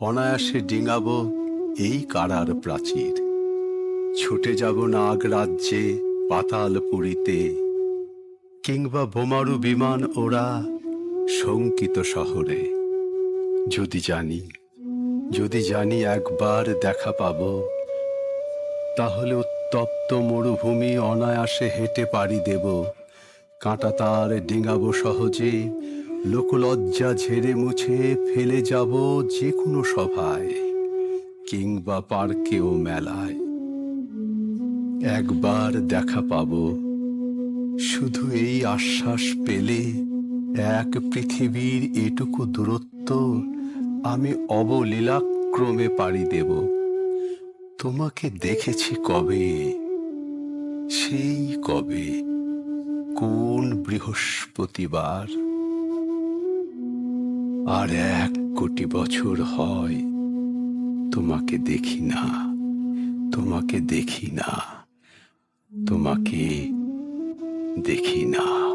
অনায়াসে ডিঙাবো এই কারার প্রাচীর। ছুটে যাব নাগ রাজ্যে পাতাল পুরীতে কিংবা বোমারু বিমান ওরা শঙ্কিত শহরে। যদি জানি যদি জানি একবার দেখা পাবো, তাহলে উত্তপ্ত মরুভূমি অনায়াসে হেঁটে পাড়ি দেব। কাঁটা তার ডিঙাবো সহজে লোকলজ্জা ঝেড়ে মুছে ফেলে যাব যে কোনো সভায়, কিংবা পার্কে ও মেলায়। একবার দেখা পাবো, শুধু এই আশ্বাস পেলে এক পৃথিবীর এটুকু দূরত্ব আমি অবলীলাক্রমে পাড়ি দেব। তোমাকে দেখেছি কবে? সেই কবে? কোন বৃহস্পতিবার? আর এক কোটি বছর হয় তোমাকে দেখি না তোমাকে দেখি না তোমাকে দেখি না।